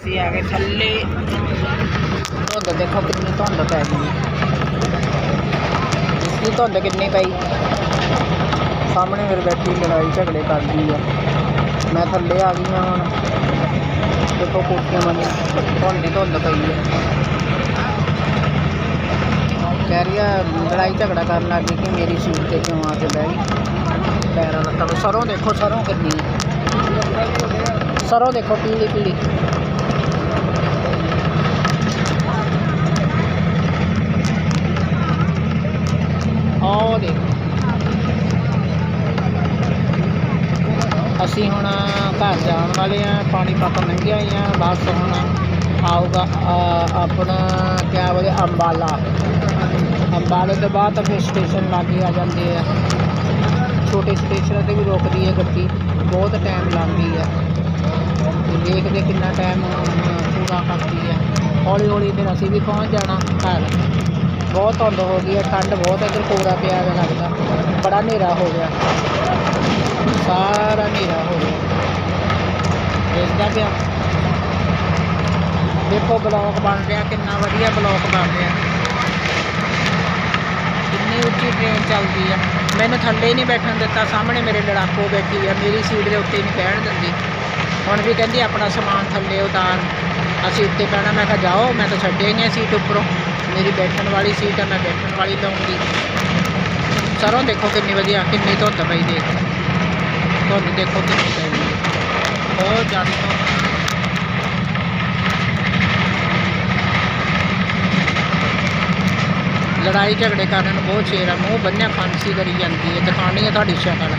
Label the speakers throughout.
Speaker 1: ਅਸੀਂ ਆ ਗਏ ਥੱਲੇ ਧੁੰਦ ਦੇਖੋ ਕਿੰਨੀ ਧੁੰਦ ਪੈ ਗਈ। ਇਸਦੀ ਧੁੰਦ ਕਿੰਨੀ ਪਈ। ਸਾਹਮਣੇ ਮੇਰੇ ਬੈਠੀ ਲੜਾਈ ਝਗੜੇ ਕਰਦੀ ਆ। ਮੈਂ ਥੱਲੇ ਆ ਗਈ ਹਾਂ ਹੁਣ। ਦੇਖੋ ਕੋਠੀਆਂ ਬਣੀ ਧੁੰਦ ਹੀ ਧੁੰਦ ਪਈ ਆ। ਕਹਿ ਰਹੀ ਆ, ਲੜਾਈ ਝਗੜਾ ਕਰਨ ਲੱਗ ਗਈ ਕਿ ਮੇਰੀ ਸੀਟ ਤੇ ਕਿਉਂ ਆ ਕੇ ਬਹਿ ਗਈ? ਪੈਰਾਂ ਲੱਤਾਂ ਨੂੰ। ਸਰੋਂ ਦੇਖੋ, ਸਰੋਂ ਕਿੰਨੀ ਹੈ ਸਰੋਂ ਦੇਖੋ ਪੀਲੀ ਪੀਲੀ ਆਹ ਦੇਖੋ ਅਸੀਂ ਹੁਣ ਘਰ ਜਾਣ ਵਾਲੇ ਆ, ਪਾਣੀ ਪੱਕ ਲੰਘਿਆ ਹੀ ਆ, ਬਸ ਹੁਣ ਆਊਗਾ ਆਪਣਾ ਕਿਆ ਬੋਲੇ, ਅੰਬਾਲਾ। ਅੰਬਾਲੇ ਤੋਂ ਬਾਅਦ ਤਾਂ ਫਿਰ ਸਟੇਸ਼ਨ ਲਾਗੇ ਆ ਜਾਂਦੇ ਆ। ਛੋਟੇ ਸਟੇਸ਼ਨਾਂ ਤੇ ਵੀ ਰੁਕਦੀ ਹੈ ਗੱਡੀ, ਬਹੁਤ ਟਾਈਮ ਲਾਉਂਦੀ ਹੈ ਤੇ ਦੇਖਦੇ ਕਿੰਨਾ ਟਾਈਮ ਪੂਰਾ ਕਰਦੀ ਹੈ ਹੌਲੀ ਹੌਲੀ ਫਿਰ ਅਸੀਂ ਵੀ ਪਹੁੰਚ ਜਾਣਾ ਘਰ। ਬਹੁਤ ਧੁੰਦ ਹੋ ਗਈ ਹੈ ਠੰਡ ਬਹੁਤ ਹੈ ਇੱਧਰ ਕੋਰਾ ਪਿਆ ਦਾ ਲੱਗਦਾ। ਬੜਾ ਹਨੇਰਾ ਹੋ ਗਿਆ। ਸਾਰਾ ਹਨੇਰਾ ਹੋ ਗਿਆ। ਦੇਖਦਾ ਪਿਆ। ਦੇਖੋ ਬਲੌਕ ਬਣ ਰਿਹਾ, ਕਿੰਨਾ ਵਧੀਆ ਬਲੌਕ ਬਣ ਰਿਹਾ। ਕਿੰਨੀ ਉੱਚੀ ਟ੍ਰੇਨ ਚੱਲਦੀ ਆ। ਮੈਨੂੰ ਥੱਲੇ ਨਹੀਂ ਬੈਠਣ ਦਿੱਤਾ, ਸਾਹਮਣੇ ਮੇਰੇ ਲੜਾਕੋ ਬੈਠੀ ਆ, ਮੇਰੀ ਸੀਟ ਦੇ ਉੱਤੇ ਨਹੀਂ ਬਹਿਣ ਦਿੰਦੀ। ਹੁਣ ਵੀ ਕਹਿੰਦੀ ਆਪਣਾ ਸਮਾਨ ਥੱਲੇ ਉਤਾਰ। ਅਸੀਂ ਉੱਤੇ ਪੈਣਾ ਮੈਂ ਕਿਹਾ ਜਾਓ, ਮੈਂ ਤਾਂ ਛੱਡਿਆ ਹੀ ਨਹੀਂ ਸੀਟ ਉੱਪਰੋਂ। ਮੇਰੀ ਬੈਠਣ ਵਾਲੀ ਸੀਟ ਆ, ਮੈਂ ਬੈਠਣ ਵਾਲੀ ਲਵਾਂਗੀ ਸਰੋਂ ਦੇਖੋ ਕਿੰਨੀ ਵਧੀਆ, ਕਿੰਨੀ ਧੁੰਦ ਪਈ ਦੇਖ। ਤੁਹਾਨੂੰ ਦੇਖੋ ਕਿੰਨੀ ਪਈ ਹੈ। ਬਹੁਤ ਜ਼ਿਆਦਾ ਧੁੰਦ ਲੜਾਈ ਝਗੜੇ ਕਾਰਨ ਬਹੁਤ ਸ਼ੇਰ ਆ, ਮੂੰਹ ਬੰਨਿਆ ਖਾਂਸੀ ਕਰੀ ਜਾਂਦੀ ਹੈ। ਦਿਖਾਣੀ ਹੈ ਤੁਹਾਡੀ ਸ਼ਕਲ।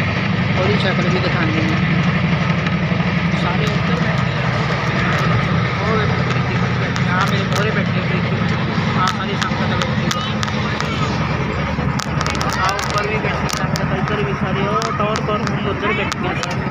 Speaker 1: ਉਹਦੀ ਸ਼ਕਲ ਵੀ ਦਿਖਾਣੀ ਹੈ ਸਾਰੇ ਉੱਧਰ ਬੈਠੇ ਆ ਉਹ ਬੈਠੇ ਆ ਮੇਰੇ ਮੋਰੇ ਬੈਠੇ ਪ੍ਰੀਤੀ ਆ ਸਾਰੀ ਸੰਗਤ ਬੈਠੀ ਆ ਉੱਪਰ ਵੀ ਬੈਠੀ ਸੰਗਤ ਇੱਧਰ ਵੀ ਸਾਰੇ ਉਹ ਟੌਰ ਟੌਰ ਮੁੰਡੇ ਉੱਧਰ ਬੈਠੀਆਂ ਸਾਰੀਆਂ